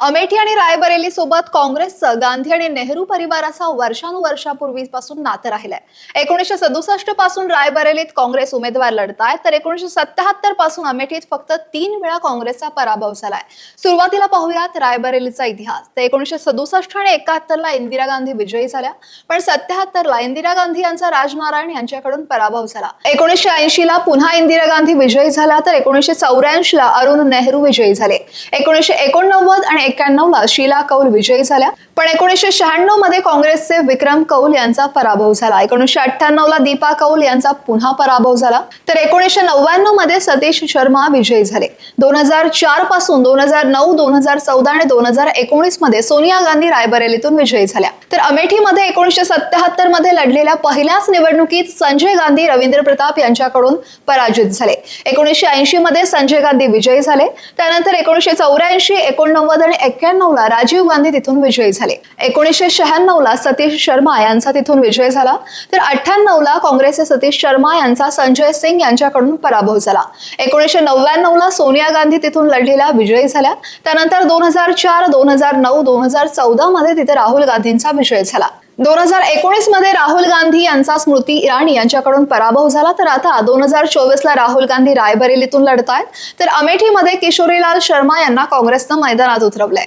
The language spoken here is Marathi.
अमेठी आणि रायबरेली सोबत काँग्रेसचं गांधी आणि नेहरू परिवाराचा वर्षानुवर्षापूर्वीपासून नातं राहिलंय. एकोणीशे सदुसष्टपासून रायबरेलीत काँग्रेस उमेदवार लढतायत तर एकोणीशे सत्याहत्तरपासून अमेठीत फक्त तीन वेळा काँग्रेसचा पराभव झालाय. सुरुवातीला पाहूयात रायबरेलीचा इतिहास. तर एकोणीशे सदुसष्ट आणि एकाहत्तर ला इंदिरा गांधी विजयी झाल्या पण सत्याहत्तर ला इंदिरा गांधी यांचा राजनारायण यांच्याकडून पराभव झाला. एकोणीसशे ऐंशी ला पुन्हा इंदिरा गांधी विजयी झाल्या तर एकोणीसशे चौऱ्याऐंशी ला अरुण नेहरू विजयी झाले. एकोणीसशे एकोणनव्वद आणि एक्क्याण्णव ला शीला कौल विजयी झाल्या. पण एकोणीसशे शहाण्णवमध्ये काँग्रेसचे विक्रम कौल यांचा पराभव झाला. एकोणीसशे अठ्ठ्याण्णव ला दीपा कौल यांचा पुन्हा पराभव झाला. तर एकोणीसशे नव्याण्णवमध्ये सतीश शर्मा विजयी झाले. दोन हजार चारपासून दोन हजार नऊ दोन हजार चौदा आणि दोन हजार एकोणीसमध्ये सोनिया गांधी रायबरेलीतून विजयी झाल्या. तर अमेठीमध्ये एकोणीसशे सत्याहत्तरमध्ये लढलेल्या पहिल्याच निवडणुकीत संजय गांधी रवींद्र प्रताप यांच्याकडून पराजित झाले. एकोणीसशे ऐंशी मध्ये संजय गांधी विजयी झाले. त्यानंतर एकोणीसशे चौऱ्याऐंशी एकोणनव्वद आणि एक्क्याण्णव ला राजीव गांधी तिथून विजयी झाले. एकोणीसशे शहाण्णव ला सतीश शर्मा यांचा तिथून विजय झाला. तर अठ्ठ्याण्णव ला काँग्रेसचे सतीश शर्मा यांचा संजय सिंग यांच्याकडून पराभव झाला. एकोणीसशे नव्याण्णव ला सोनिया गांधी तिथून लढलेल्या विजयी झाल्या. त्यानंतर दोन हजार चार दोन हजार नऊ दोन हजार चौदा मध्ये तिथे राहुल गांधींचा विजय झाला. दोन हजार एकोणीसमध्ये राहुल गांधी यांचा स्मृती इराणी यांच्याकडून पराभव झाला. तर आता दोन हजार चोवीस ला राहुल गांधी रायबरेलीतून लढतायत. तर अमेठीमध्ये किशोरीलाल शर्मा यांना काँग्रेसनं मैदानात उतरवलंय.